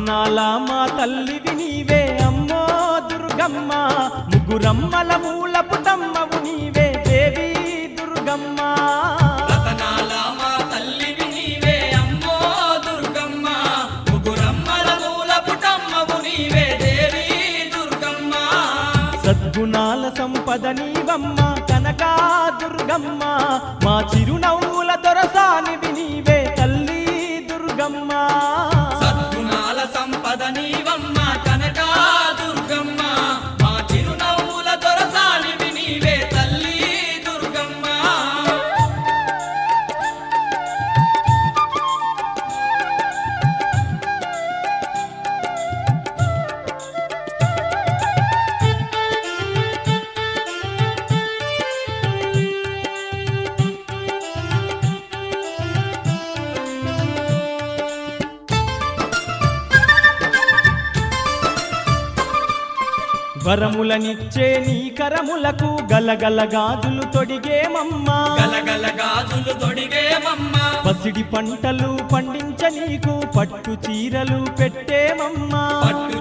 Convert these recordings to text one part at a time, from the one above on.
రతనాల మా తల్లివి నీవే అమ్మో దుర్గమ్మ. ముగ్గురమ్మల మూల పుటమ్మవు నీవే దేవి దుర్గమ్మ. రతనాల మా తల్లివి నీవే అమ్మో దుర్గమ్మ. ముగురమ్మల మూల పుటమ్మవు నీవే దేవి దుర్గమ్మ. సద్గుణాల సంపద నీవమ్మ కనకా దుర్గమ్మ. మా చిరునవ్వుల సంపద గలగల గాజులు తొడిగేమమ్మా గలగల గాజులు తొడిగేమమ్మ పసిడి పంటలు పండించ నీకు పట్టు చీరలు పెట్టేమమ్మా పట్టు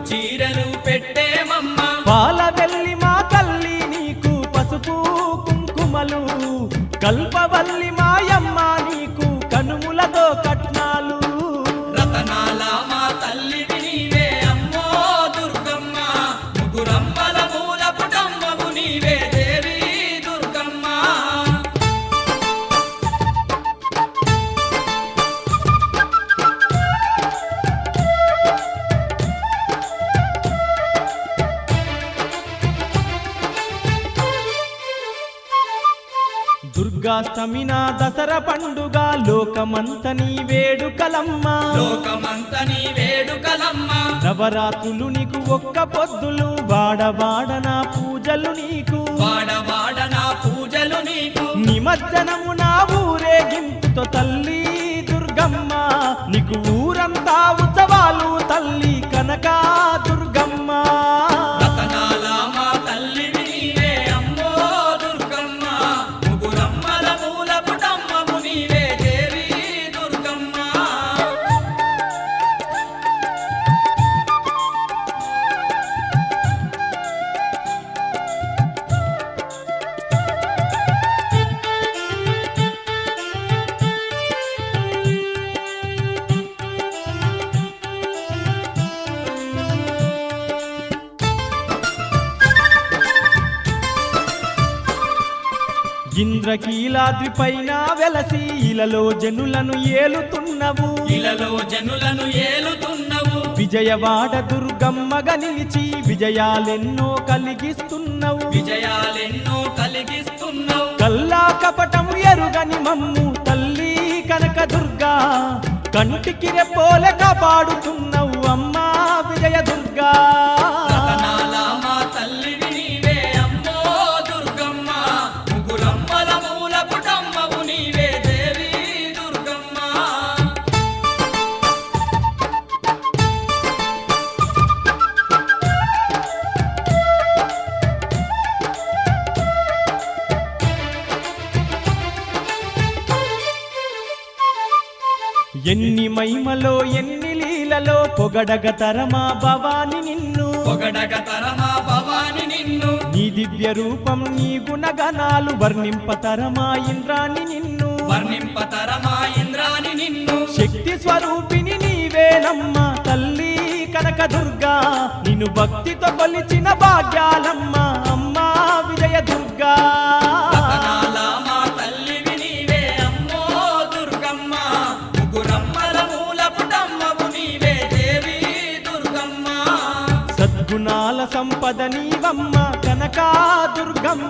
లోకమంత నీ వేడుకలమ్మ. లోకమంత నీ వేడుకలమ్మ. నవరాత్రులు నీకు ఒక్క పొద్దులు వాడవాడన పూజలు నీకు. వాడవాడ నా పూజలు నీకు. నిమజ్జనము నా ఊరేగింపుతో తల్లి దుర్గమ్మ. నీకు ఊరంతా ఉత్సవాలు తల్లి కనకా. ఇంద్రకీలాద్రి పైన వెలసి ఇలలో జనులను ఏలుతున్నవు. ఇలలో జనులను ఏలుతున్నవు. విజయవాడ దుర్గమ్మగా నిలిచి విజయాలెన్నో కలిగిస్తున్నవు. విజయాలెన్నో కలిగిస్తున్నావు. కల్లా కపటము ఎరుగని మమ్ము తల్లి కనక దుర్గా కంటికి రెప్పోలే కాపాడుతున్నవు అమ్మా విజయ దుర్గా ఎన్ని మహిమలో ఎన్ని లీలలో పొగడగ తరమా భవాని నిన్ను. పొగడగ తరమా భవాని నిన్ను. నీ దివ్య రూపం నీ గుణగణాలు వర్ణింపతరమా ఇంద్రాని నిన్ను. వర్ణింపతరమా ఇంద్రాని నిన్ను. శక్తి స్వరూపిణి నీవేనమ్మ తల్లి కనక దుర్గా. నిన్ను భక్తితో కొలిచిన భాగ్యాలమ్మ అమ్మా విజయ దుర్గా. సంపద నీవమ్మ కనకా దుర్గమ్మ.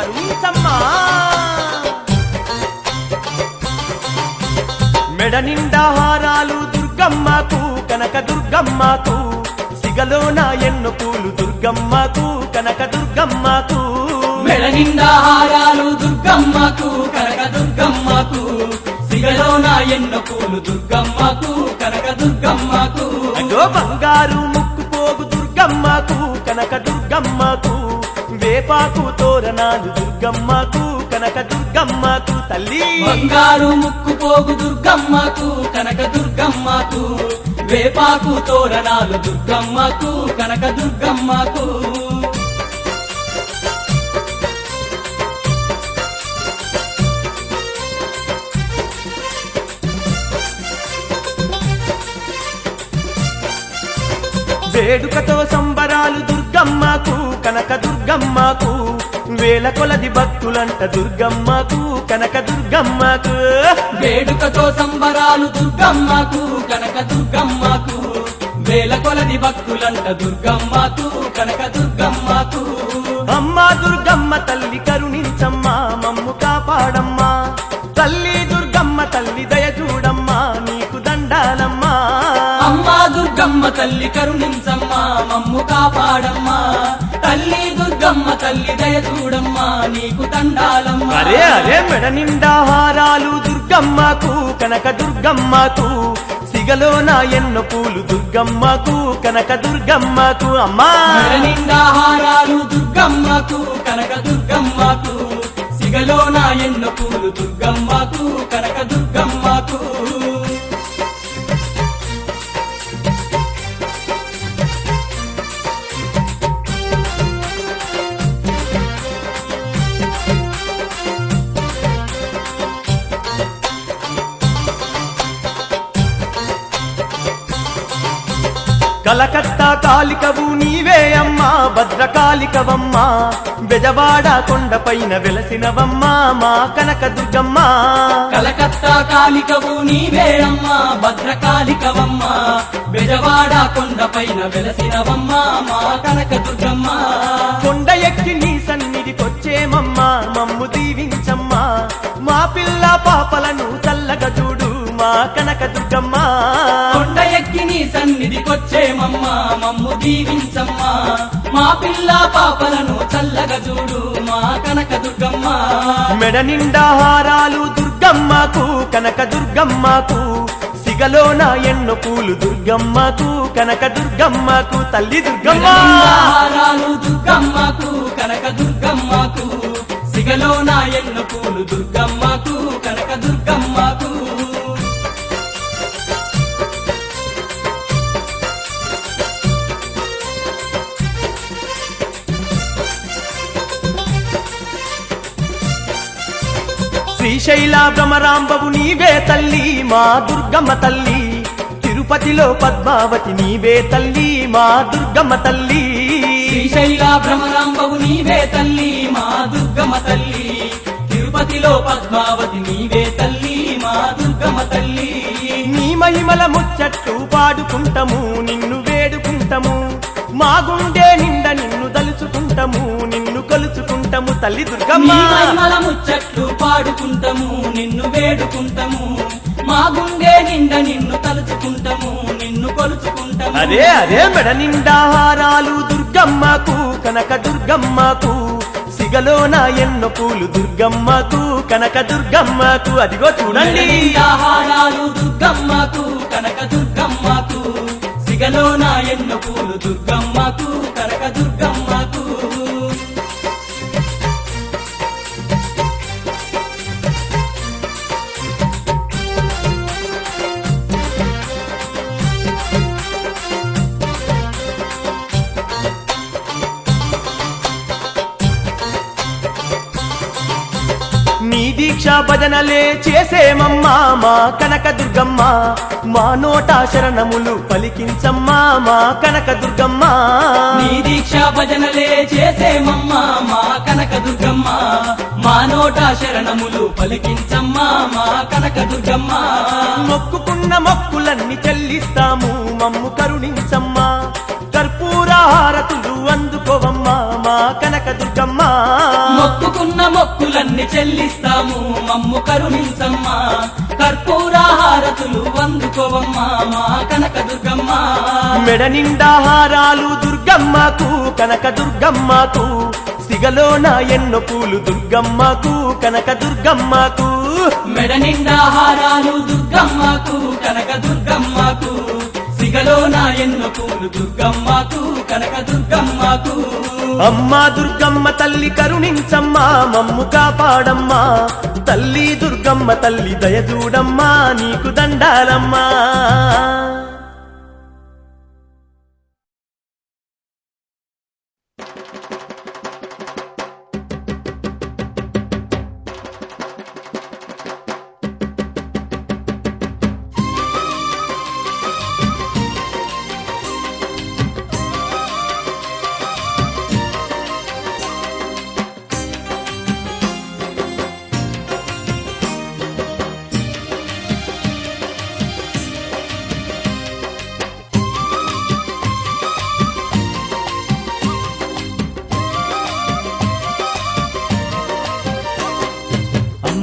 కరుణించమ్మా మెడ నిండా హారాలు దుర్గమ్మకు కనక దుర్గమ్మకు సిగలోన ఎన్నో పూలు దుర్గమ్మకు కనక దుర్గమ్మకు. మెడ నిండా హారాలు దుర్గమ్మకు కనక దుర్గమ్మకు సిగలోన ఎన్నో పూలు దుర్గమ్మకు కనక దుర్గమ్మకు. బంగారు ముక్కు పోగు దుర్గమ్మకు కనక దుర్గమ్మకు. వేపాకు తోరణాలు దుర్గమ్మకు కనక దుర్గమ్మకు తల్లి. బంగారు ముక్కు పోగు దుర్గమ్మకు కనక దుర్గమ్మకు. వేపాకు తోరణాలు దుర్గమ్మకు కనక దుర్గమ్మకు. వేడుకతో సంబరాలు దుర్గమ్మకు కనక దుర్గమ్మకు వేల కొలది భక్తులంట దుర్గమ్మకు కనక దుర్గమ్మకు. వేడుకతో సంబరాలు దుర్గమ్మకు కనక దుర్గమ్మకు వేల కొలది భక్తులంట దుర్గమ్మకు కనక దుర్గమ్మకు. అమ్మా దుర్గమ్మ తల్లి కరుణించమ్మా మమ్ము కాపాడమ్మా. తల్లి దుర్గమ్మ తల్లి తల్లి కరుణించమ్మా మమ్ము కాపాడమ్మా. తల్లి దుర్గమ్మ తల్లి దయ చూడమ్మా నీకు తండాలమ్మా. అరే అరే మెడ నిండా హారాలు దుర్గమ్మకు కనక దుర్గమ్మకు. సిగలోన ఎన్నో పూలు దుర్గమ్మకు కనక దుర్గమ్మకు అమ్మా. మెడ నిండా హారాలు దుర్గమ్మకు కనక దుర్గమ్మకు. సిగలోన ఎన్నో పూలు దుర్గమ్మకు కనక దుర్గమ్మకు. కలకత్తా కాలికవు నీవే అమ్మా భద్రకాళికవమ్మా. బెజవాడ కొండపైన వెలసినవమ్మా మా కనక దుర్గమ్మా కలకత్తా కాలికవు నీవే అమ్మా భద్రకాళికవమ్మా. బెజవాడ కొండపైన వెలసినవమ్మా మా కనక దుర్గమ్మ కొండ ఎక్కి నీ సన్నిధికొచ్చేమమ్మా మమ్ము దీవించమ్మా. మా పిల్ల పాపలను చల్లగా చూడు మా కనక దుర్గమ్మా కొండ ఎక్కి నీ సన్నిధికొచ్చేమమ్మా మమ్ము దీవించమ్మా. మా పిల్ల పాపలను చల్లగా చూడు మా కనక దుర్గమ్మ మెడ నిండా హారాలు దుర్గమ్మకు కనక దుర్గమ్మకు సిగలోన ఎన్నో పూలు దుర్గమ్మకు కనక దుర్గమ్మకు తల్లి దుర్గమ్మ. హారాలు భ్రమరాంబవు నీవే తల్లి మా దుర్గమ్మ తల్లి. తిరుపతిలో పద్మావతి నీవే తల్లి మా దుర్గమ్మ తల్లి. శ్రీశైల భ్రమరాంబవు నీవే తల్లి మా దుర్గమ్మ తల్లి. తిరుపతిలో పద్మావతి నీవే తల్లి మా దుర్గమ్మ తల్లి. నీ మహిమల ముచ్చట్టు పాడుకుంటము నిన్ను వేడుకుంటము. మా గుండె నిండా నిన్ను దలుచుకుంటము నిన్ను కొలుచుకుంటము. తల్లి దుర్గమ్మ. నీ ముచ్చట్లు పాడుకుంటాము నిన్ను వేడుకుంటాము. మా గుండె నిండా నిన్ను తలుచుకుంటాము నిన్ను కొలుచుకుంటాము. అరే అరే మెడ నిండా హారాలు దుర్గమ్మకు కనక దుర్గమ్మకు. సిగలోన ఎన్నో పూలు దుర్గమ్మకు కనక దుర్గమ్మకు. అదిగో చూడండి. హారాలు దుర్గమ్మకు కనక దుర్గమ్మకు. సిగలోన ఎన్నో పూలు దుర్గమ్మకు నీ దీక్ష భజనలే చేసేమమ్మా మా కనక దుర్గమ్మ మా నోట శరణములు పలికించమ్మా మా కనక దుర్గమ్మ నీ దీక్ష భజనలే చేసేమమ్మా మా కనక దుర్గమ్మ మా నోట శరణములు పలికించమ్మా మా కనక దుర్గమ్మ మొక్కుకున్న మొక్కులన్నీ చెల్లిస్తాము మమ్ము కరుణించమ్మా. కర్పూర హారతులు అందుకోవమ్మా. కనక దుర్గమ్మ. మొక్కుకున్న మొక్కులన్నీ చెల్లిస్తాము మమ్ము కరుణించమ్మా. కర్పూరాహారతులు అందుకోవమ్మా మా కనక దుర్గమ్మ. మెడ నిండా హారాలు దుర్గమ్మకు కనక దుర్గమ్మకు. సిగలోన ఎన్నో పూలు దుర్గమ్మకు కనక దుర్గమ్మకు. మెడ నిండా హారాలు దుర్గమ్మకు కనక దుర్గమ్మకు. సిగలో నా ఎన్న పూలు దుర్గమ్మకు కనక దుర్గమ్మకు. అమ్మా దుర్గమ్మ తల్లి కరుణించమ్మా మమ్ము కాపాడమ్మా. తల్లి దుర్గమ్మ తల్లి దయదూడమ్మా నీకు దండాలమ్మా.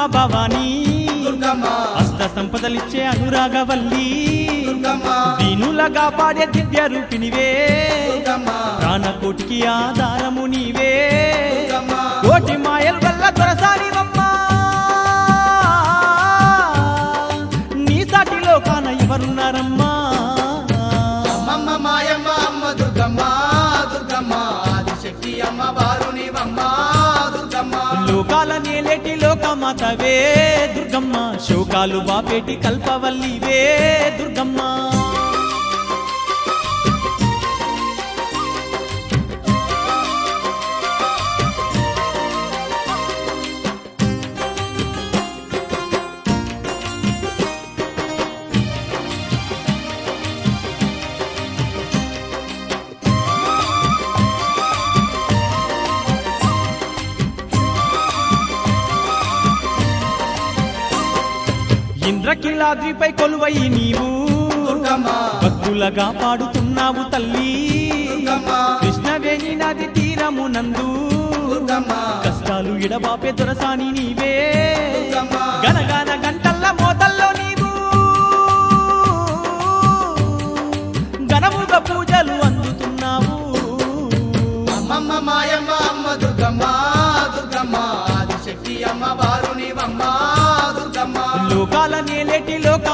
అమ్మ భవానీ. దుర్గమ్మ. అష్ట సంపదలిచ్చే అనురాగవల్లి. దుర్గమ్మ. దీనులగా పాడే దివ్య రూపినివే దుర్గమ్మ. ప్రాణకోటికి ఆధారము నీవే. దుర్గమ్మ. కోటి మాయల వల్ల దొరసానివమ్మా నీ సాటిలో కాన ఎవరున్నారమ్మా? మాతవే దుర్గమ్మ. శోకాలు బాపేటి కల్పవల్లివే దుర్గమ్మ. ఇంద్రకిలాద్రిపై కొలువై నీవు. భక్తులగా పాడుతున్నావు తల్లి. కృష్ణవేణి నది తీరము నందు. దుర్గమ్మ. కష్టాలు ఇడబాపే దొరసాని నీవే. గనగాన గంటల్ల మోతల్లో నీవు. ఘనముగా పూజలు అందుతున్నావు. అమ్మమ్మ మాయమ్మ.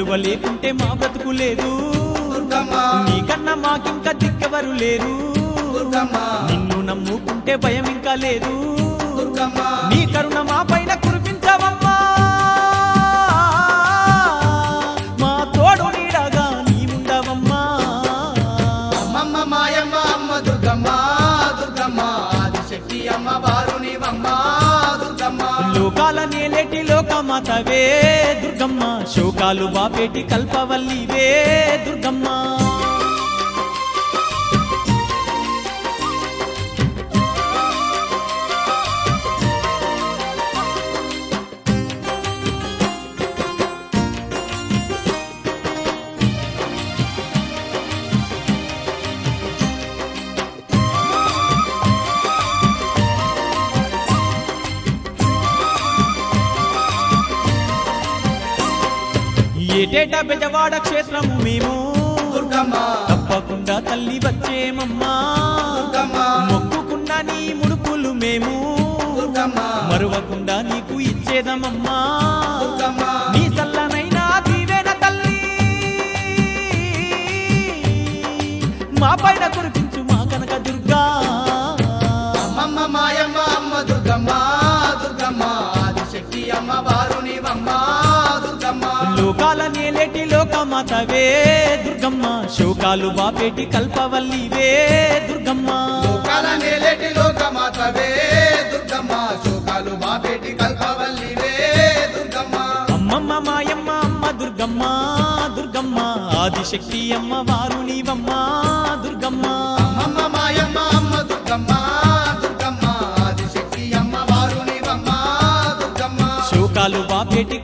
నీ లేకుంటే మా బ్రతుకు లేదు. నీకన్నా మాకింకా దిక్కెవరు లేరు. నిన్ను నమ్ముకుంటే భయం ఇంకా లేదు. నీ కరుణ మా పైన కురిపించవమ్మా. లోకాల నేలేటి లోకమాతవే దుర్గమ్మ. శోకాలు బాపేటి కల్పవల్లివే దుర్గమ్మ. ఏటేట బెజవాడ క్షేత్రం మేము. తప్పకుండా తల్లి వచ్చేమమ్మా. మొక్కుకుండా నీ ముడుపులు మేము. మరువకుండా నీకు ఇచ్చేదమమ్మా. నీ చల్లనైనా దీవేన తల్లి. మా పైన కోటి లోకమాతవే దుర్గమ్మ. శోకాలు బాపేటి కల్పవల్లివే దుర్గమ్మ. శోకాల నేలేటి లోకమాతవే దుర్గమ్మ. శోకాలు బాపేటి కల్పవల్లివే దుర్గమ్మ. అమ్మమ్మ మాయమ్మ అమ్మ దుర్గమ్మ దుర్గమ్మ. ఆదిశక్తి అమ్మ దుర్గమ్మ. అమ్మమ్మ మాయమ్మ అమ్మ దుర్గమ్మ దుర్గమ్మ. ఆదిశక్తి అమ్మ దుర్గమ్మ. శోకాలు బాపేటి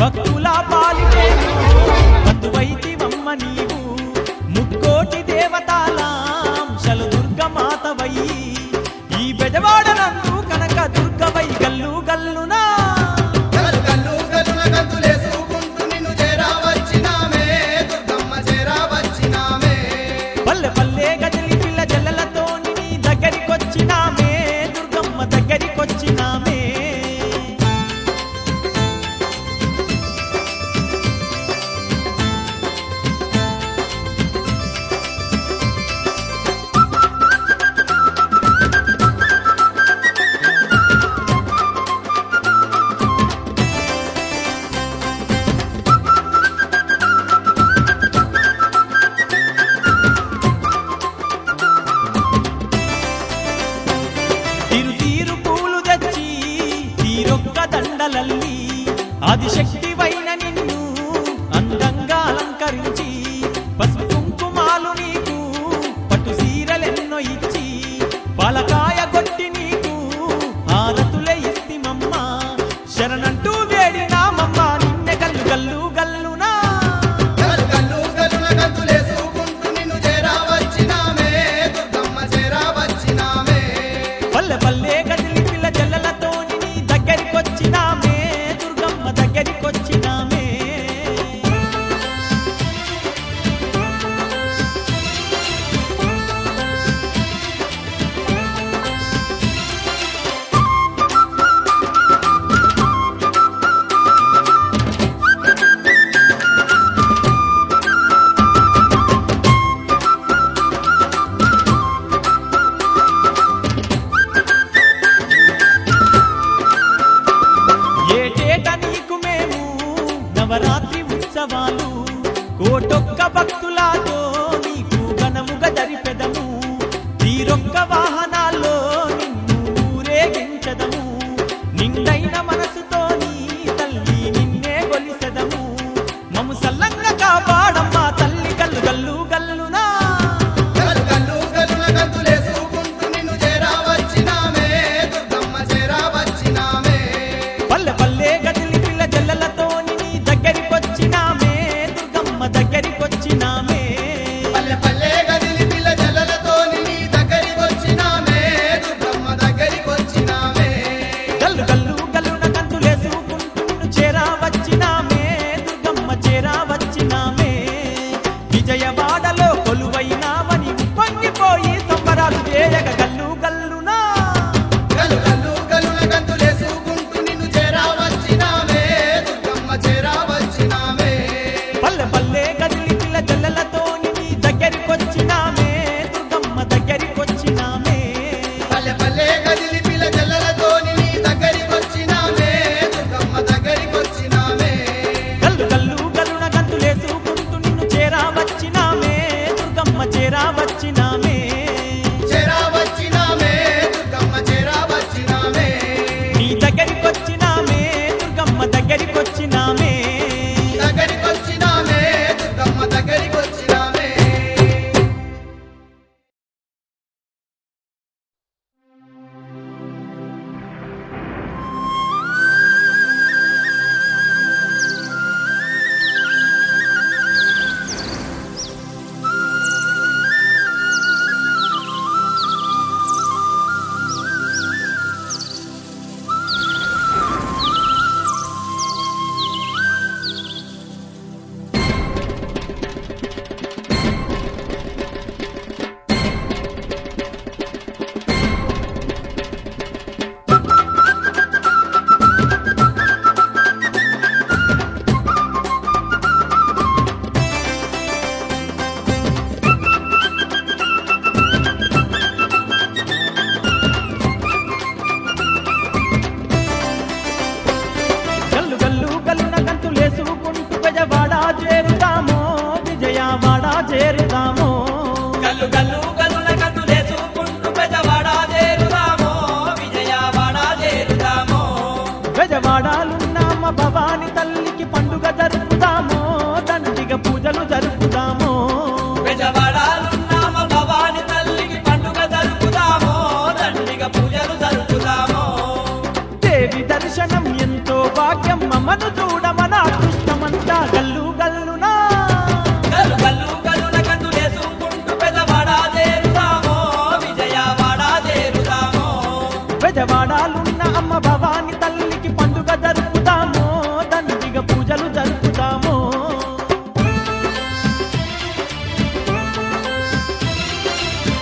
భక్తుల పాలిటే వద్దువైతివమ్మ నీవు. ముక్కోటి దేవతాలాం శలు దుర్గమాతవై ఈ బెజవాడనందు కనక దుర్గవై గల్లు గల్లు Hadi şeker.